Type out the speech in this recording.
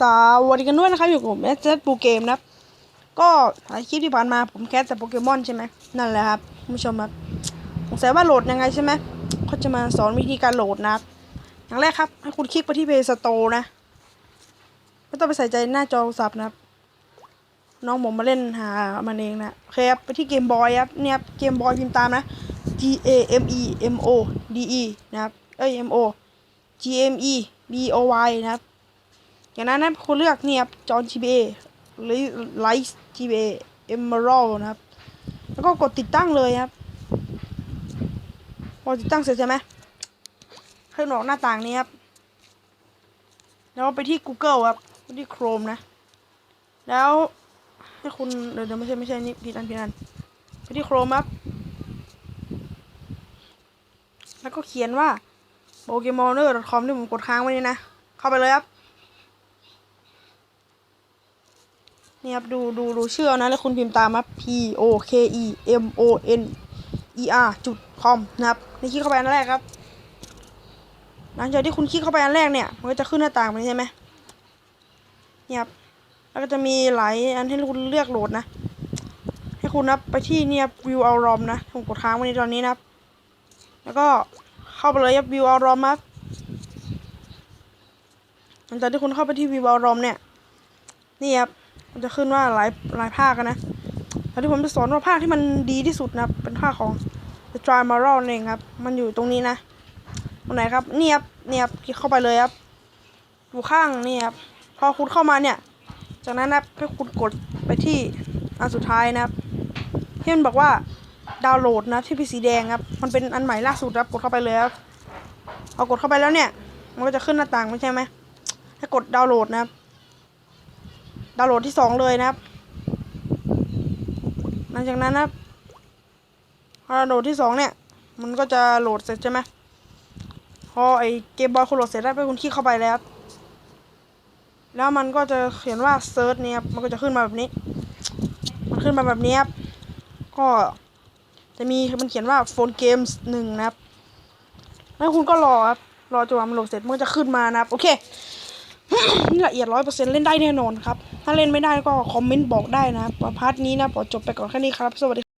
สวัสดีกันด้วยนะครับอยู่กับผมเอสเซปูเกมนะครับ ก็หลายคลิปที่ผ่านมาผมแคสแต่โปเกมอนใช่ไหมนั่นแหละครับผู้ชมครับสงสัยว่าโหลดยังไงใช่ไหมเขาจะมาสอนวิธีการโหลดนะครับอย่างแรกครับ ให้คุณคลิกไปที่ Play Store นะ ไม่ต้องไปใส่ใจหน้าจอโทรศัพท์นะครับ น้องผมมาเล่นหามันเองนะโอเคครับไปที่เกมบอยครับเนี่ยเกมบอยพิมพ์ตามนะ G A M E M O D E นะครับเอ้ย M O G M E B O Y นะครับ อย่างนั้นนะคุณเลือกเนี่ยครับจอห์น GBA หรือ Light GBA Emerald นะครับ แล้วก็กดติดตั้งเลยครับพอติดตั้งเสร็จใช่ไหมให้ออกหน้าต่างนี้ครับ แล้วไปที่ Google ครับไปที่ Chrome นะ แล้วให้คุณเดี๋ยวเดี๋ยวไม่ใช่ไม่ใช่นี่ผิดอันผิดอันไปที่ Chrome ครับ แล้วก็เขียนว่า pokemoner.com ที่ผมกดค้างไว้นี่นะ เข้าไปเลยครับ นี่ครับดูดูดูชื่อเอานะแล้วคุณพิมพ์ตามครับ p o k e m o n e r จุด com นะครับนี่คลิกเข้าไปอันแรกครับ หลังจากที่คุณคลิกเข้าไปอันแรกเนี่ย มันก็จะขึ้นหน้าต่างแบบนี้ใช่ไหมเนี่ยครับแล้วก็จะมีหลายอันให้คุณเลือกโหลดนะ ให้คุณนับไปที่เนี่ย view all rom นะผมกดค้างไว้ในตอนนี้นะครับ แล้วก็เข้าไปเลยครับ view all rom ครับหลังจากที่คุณเข้าไปที่ view all rom เนี่ย นี่ครับ มันจะขึ้นว่าหลายหลายภาคกันนะแล้วที่ผมจะสอนว่าภาคที่มันดีที่สุดนะเป็นภาคของ The d r y m a r a l เองครับ มันอยู่ตรงนี้นะตรงไหนครับเนี่ครับนี่ครับเข้าไปเลยครับอยู่ข้างนี่ครับพอคุณเข้ามาเนี่ย จากนั้นนะให้คุณกดไปที่อันสุดท้ายนะครับที่มันบอกว่าดาวน์โหลดนะที่เป็นสีแดงครับ มันเป็นอันใหม่ล่าสุดครับกดเข้าไปเลยครับพอกดเข้าไปแล้วเนี่ย มันก็จะขึ้นหน้าต่างไม่ใช่ไหมให้กดดาวน์โหลดนะครับ ดาวน์โหลดที่สองเลยนะครับ หลังจากนั้นนะครับพอดาวน์โหลดที่สองเนี่ย มันก็จะโหลดเสร็จใช่ไหมพอไอเกมบอยคุณโหลดเสร็จแล้วไปคุณคลิกเข้าไปแล้วครับแล้วมันก็จะเขียนว่าเซิร์ชเนี่ยมันก็จะขึ้นมาแบบนี้ มันขึ้นมาแบบนี้ครับ ก็จะมีมันเขียนว่าโฟนเกมส์หนึ่งนะครับ แล้วคุณก็รอครับ รอจนมันโหลดเสร็จมันจะขึ้นมานะครับ โอเค ละเอียดร้อยเปอร์เซ็นต์เล่นได้แน่นอนครับ ถ้าเล่นไม่ได้ก็คอมเมนต์บอกได้นะครับพาร์ทนี้นะขอจบไปก่อนแค่นี้ครับ สวัสดี